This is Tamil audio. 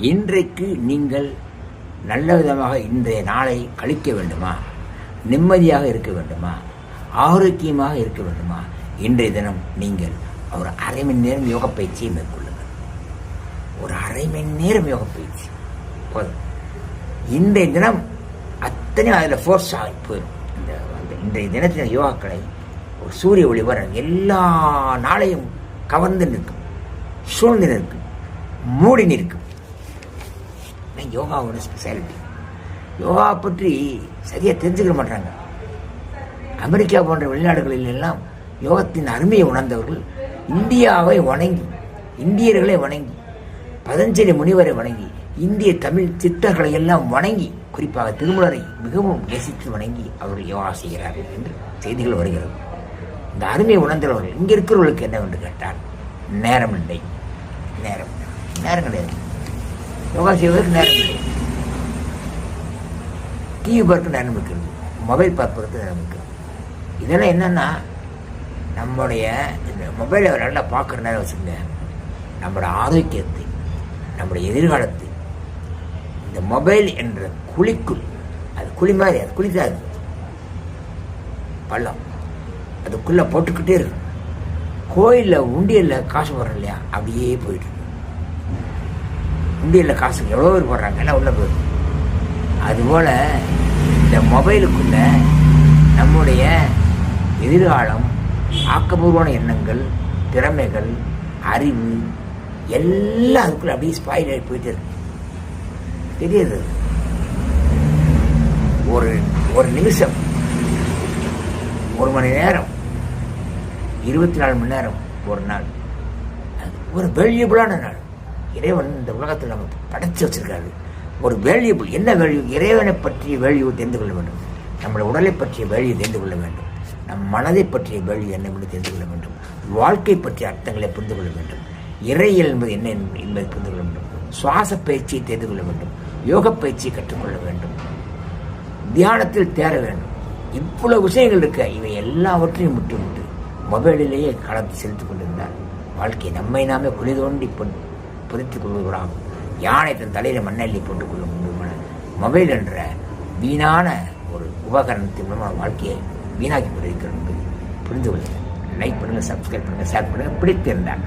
இன்றைக்கு நீங்கள் நல்ல விதமாக இன்றைய நாளை கழிக்க வேண்டுமா? நிம்மதியாக இருக்க வேண்டுமா? ஆரோக்கியமாக இருக்க வேண்டுமா? இன்றைய தினம் நீங்கள் ஒரு அரை மணி நேரம் யோக பயிற்சியை மேற்கொள்ளுங்கள். ஒரு அரை மணி நேரம் யோக பயிற்சி. போதும். இன்றைய தினம் அத்தனையும் அதில் ஃபோர்ஸ் ஆகி போயிடும். இந்த அந்த இன்றைய தினத்தின் யோகாக்களை ஒரு சூரிய ஒளி வர எல்லா நாளையும் கவர்ந்து நிற்கும். சூழ்ந்து நிற்கும். மூடி நிற்கும். இதான் யோகாவோட ஸ்பெஷாலிட்டி யோகா பற்றி சரியாக தெரிஞ்சுக்க மாட்டாங்க. அமெரிக்கா போன்ற வெளிநாடுகளில் எல்லாம் யோகத்தின் அருமையை உணர்ந்தவர்கள் இந்தியாவை வணங்கி இந்தியர்களை வணங்கி பதஞ்சலி முனிவரை வணங்கி இந்திய தமிழ் சித்தர்களை எல்லாம் வணங்கி குறிப்பாக திருமலரை மிகவும் நேசித்து வணங்கி அவர்கள் யோகா செய்கிறார்கள் என்று செய்திகள் வருகிறது. இந்த அருமையை உணர்ந்தவர்கள் இங்கே இருக்கிறவர்களுக்கு என்னவென்று கேட்டால் நேரம் இல்லை. நேரம் நேரம் கிடையாது யோகா செய்வதற்கு நேரம் இல்லை டிவி பார்க்க நேரம் இருக்கிறது மொபைல் பார்ப்பதற்கு நேரம் இருக்கிறது இதெல்லாம் என்னென்னா நம்முடைய இந்த மொபைலை நல்லா பார்க்குற நேரம் வச்சுங்க நம்மளோட ஆரோக்கியத்தை நம்முடைய எதிர்காலத்தை. இந்த மொபைல் என்ற குழிக்குள் அது குழி மாதிரி அது குழி பள்ளம். அதுக்குள்ளே போட்டுக்கிட்டே இருக்கும். கோயிலில் உண்டியலில் காசு வரும் இல்லையா? அப்படியே போயிட்டு உண்டியலில் காசு எவ்வளோ பேர் போடுறாங்க? எல்லாம் உள்ள போயிடும். அதுபோல் இந்த மொபைலுக்குள்ள நம்முடைய எதிர்காலம் ஆக்கப்பூர்வமான எண்ணங்கள் திறமைகள் அறிவு எல்லாம் அதுக்குள்ள அப்படியே ஸ்பாயில் ஆகி போயிட்டு இருக்கு. தெரியுது. ஒரு ஒரு நிமிஷம் ஒரு மணி நேரம் இருபத்தி நாலு மணி நேரம் ஒரு நாள். அது ஒரு வேல்யூபிளான நாள். இறைவன் இந்த உலகத்தில் நம்ம படைத்து வச்சிருக்காரு. ஒரு வேல்யூபிள் என்ன வேல்யூ இறைவனை பற்றிய வேல்யூ தெரிந்து கொள்ள வேண்டும். நம்மளை உடலை பற்றிய வேல்யூ தெரிந்து கொள்ள வேண்டும். நம் மனதை பற்றிய வேல்யூ என்னவென்று தெரிந்து கொள்ள வேண்டும். வாழ்க்கை பற்றிய அர்த்தங்களை புரிந்து கொள்ள வேண்டும். இறையல் என்பது என்ன என்பதை புரிந்து கொள்ள வேண்டும். சுவாச பயிற்சியை தெரிந்து கொள்ள வேண்டும். யோக பயிற்சியை கற்றுக்கொள்ள வேண்டும். தியானத்தில் தேர வேண்டும். இவ்வளவு விஷயங்கள் இருக்க. இவை எல்லாவற்றையும் விட்டு விட்டு மொபைலிலேயே காலத்தை செலுத்திக் கொண்டிருந்தார் வாழ்க்கை நம்மை நாமே குளிதோண்டி புதைத்துக் கொள்வதாம் யானை தன் தலையில் மண்ணள்ளி போட்டுக் கொள்ள முடியுமான மொபைல் என்ற வீணான ஒரு உபகரணத்தின் மூலமாக வாழ்க்கையை வீணாக்கி கொண்டிருக்கிறோம் என்பதை புரிந்து கொள்ளுங்கள். லைக் பண்ணுங்கள் சப்ஸ்கிரைப் பண்ணுங்கள் ஷேர் பண்ணுங்கள் பிடித்திருந்தார்